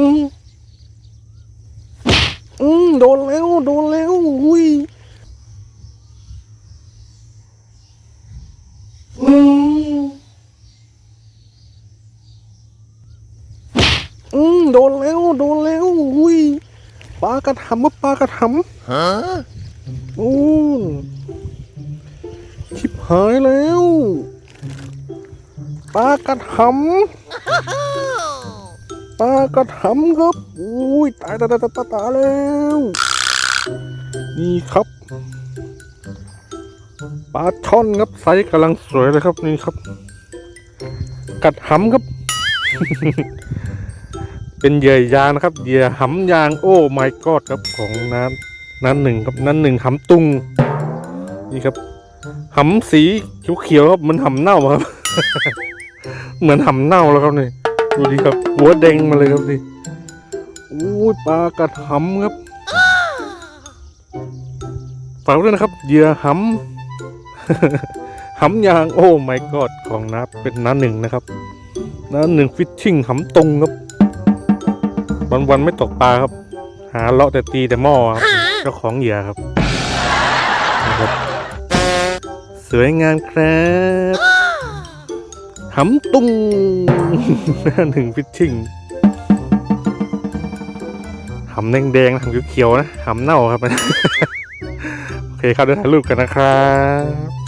อืมอืมโดนแล้ว โดนแล้วอุ้ยอืมอืมโดนแล้ว โดนแล้วอุ้ยปลากระทำว่าปลากระทำ Huh? โอ้ชิบหายแล้ว ปลากระทำ ปลากระทำครับอุ้ยตายตายตายตายตายแล้ว นี่ครับปลาช่อนครับไซส์กำลังสวยเลยครับนี่ครับ กัดหำครับ เป็นเหยื่อยางนะครับเหยื่อหำยางโอ้ my god ครับของน้ำนั้นหนึ่งครับนั้นหนึ่งหำตุงนี่ครับหำสีเขียวๆครับมันหำเน่าครับ เหมือนหำเน่าแล้วครับนี่ ดูดิครับ หัวแดงมาเลยครับนี่โอ้ยปลากระหำครับฝากด้วยนะครับเหยื่อหำหำยางโอ้ my god ของน้าเป็นน้าหนึ่งนะครับน้าหนึ่งฟิชชิ่งหำตุงครับ วันวันไม่ตกปลาครับ หาเลาะแต่ตีแต่หม้อครับเจ้าของเหยื่อครับนะครับสวยงามครับ หำตุงหนึ่งฟิชชิ่งหำแดงๆหำเขียวๆนะหำเน่าครับ โอเคครับเดี๋ยวถ่ายรูปกันนะครับ